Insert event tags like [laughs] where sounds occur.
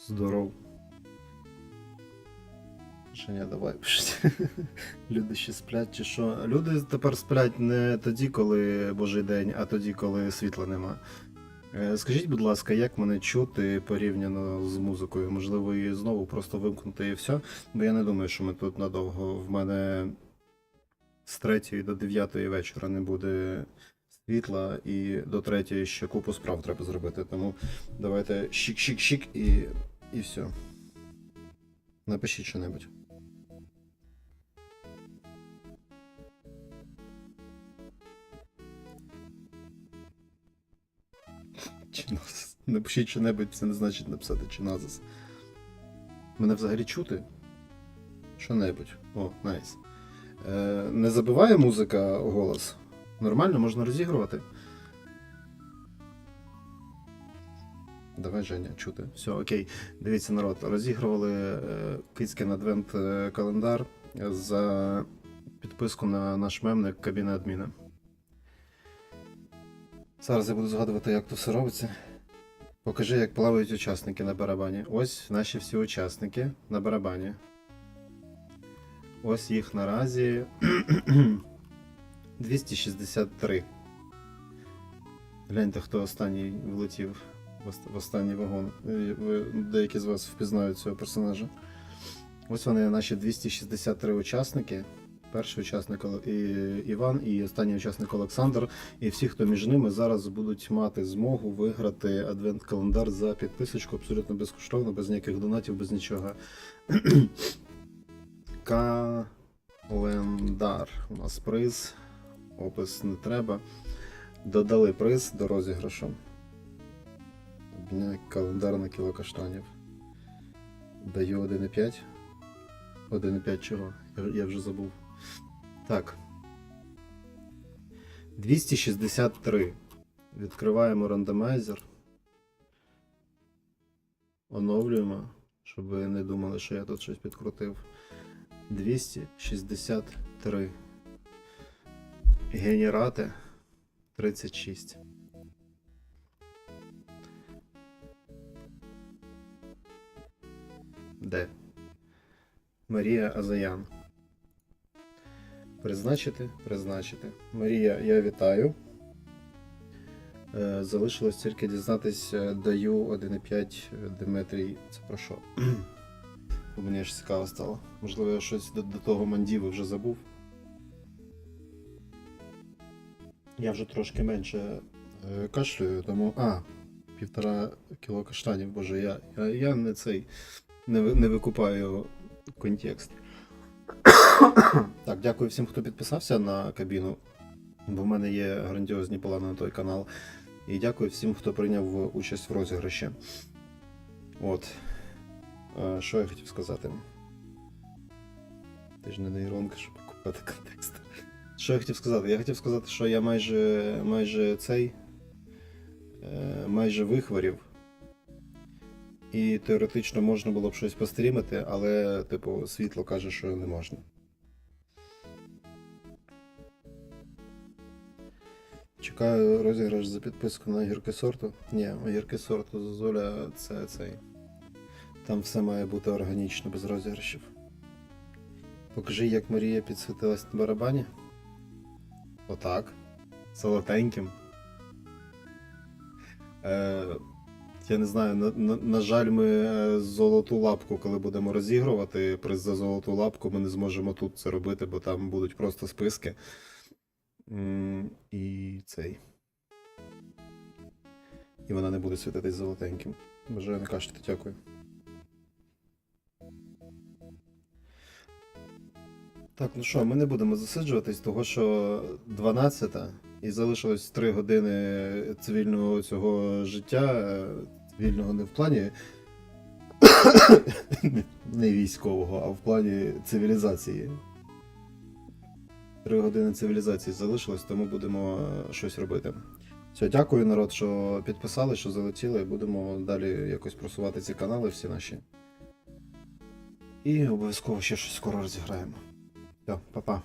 Здоров. Женя, давай [laughs] пишіть. Люди ще сплять чи що? Люди тепер сплять не тоді, коли Божий день, а тоді, коли світла нема. Е, Скажіть, будь ласка, як мене чути порівняно з музикою? Можливо, її знову просто вимкнути і все. Бо я не думаю, що ми тут надовго. В мене з 3 до 9 вечора не буде світла, і до 3 ще купу справ треба зробити. Тому давайте щик-щик-щик і, і все. Напишіть що-небудь. Чиназис. Напишіть що-небудь, це не значить написати чиназис. Мене взагалі чути? Що-небудь. О, найс. Е, не забиває музика голос? Нормально, можна розігрувати. Давай, Женя, чути. Все, окей. Дивіться, народ, розігрували е, Кицькин адвент е, календар за підписку на наш мемник кабіна адміна. Зараз я буду згадувати, як то все робиться. Покажи, як плавають учасники на барабані. Ось наші всі учасники на барабані. Ось їх наразі [clears throat] 263. Гляньте, хто останній влетів в останній вагон. Е, деякі з вас впізнають цього персонажа. Ось вони наші 263 учасники. Перший учасник Іван і останній учасник Олександр. І всі, хто між ними зараз будуть мати змогу виграти адвент-календар за підписочку абсолютно безкоштовно, без ніяких донатів, без нічого. [clears throat] Календар. У нас приз. Опис не треба. Додали приз до розіграшу. Календар на кіло каштанів. Даю 1,5. 1,5 чого? Я вже забув. Так. 263. Відкриваємо рандомайзер. Оновлюємо, щоб ви не думали, що я тут щось підкрутив. 263. Генерати 36. Де? Марія Азаян. Призначити, призначити. Марія, я вітаю. Е, Залишилось тільки дізнатись, е, даю 1,5 Дмитрій. Це про що? [clears throat] Бо Мені ж цікаво стало. Можливо, я щось до, до того мандіви вже забув. Я вже трошки менше е, кашлюю, тому. А, півтора кіло каштанів, боже, я, я, я не цей не, не викупаю контекст. [coughs] Так, дякую всім, хто підписався на кабіну, бо в мене є грандіозні плани на той канал. І дякую всім, хто прийняв участь в розіграші. От. Е, Що я хотів сказати? Ти ж не нейронка, щоб купити контекст. Що я хотів сказати? Я хотів сказати, що я майже майже цей. е, майже вихворів. І теоретично можна було б щось пострімити, але, типу, світло каже, що не можна. Чекаю розіграш за підписку на гірки сорту. Ні, гірки сорту Зозуля це цей. Там все має бути органічно, без розіграшів. Покажи, як Марія підсвітилась на барабані. Отак. Золотеньким. Е, я не знаю, на, на, на жаль, ми е, золоту лапку, коли будемо розігрувати приз за золоту лапку, ми не зможемо тут це робити, бо там будуть просто списки. І цей. І вона не буде світитись золотеньким. Бажаю кашляти, дякую. Так, ну що, ми не будемо засиджуватись, того що 12 та і залишилось 3 години цивільного цього життя. е, Цивільного не в плані [coughs] не військового, а в плані цивілізації. Три години цивілізації залишилось, тому будемо е, щось робити. Все, дякую, народ, що підписали, що залетіли. Будемо далі якось просувати ці канали всі наші. І обов'язково ще щось скоро розіграємо. Все, па-па.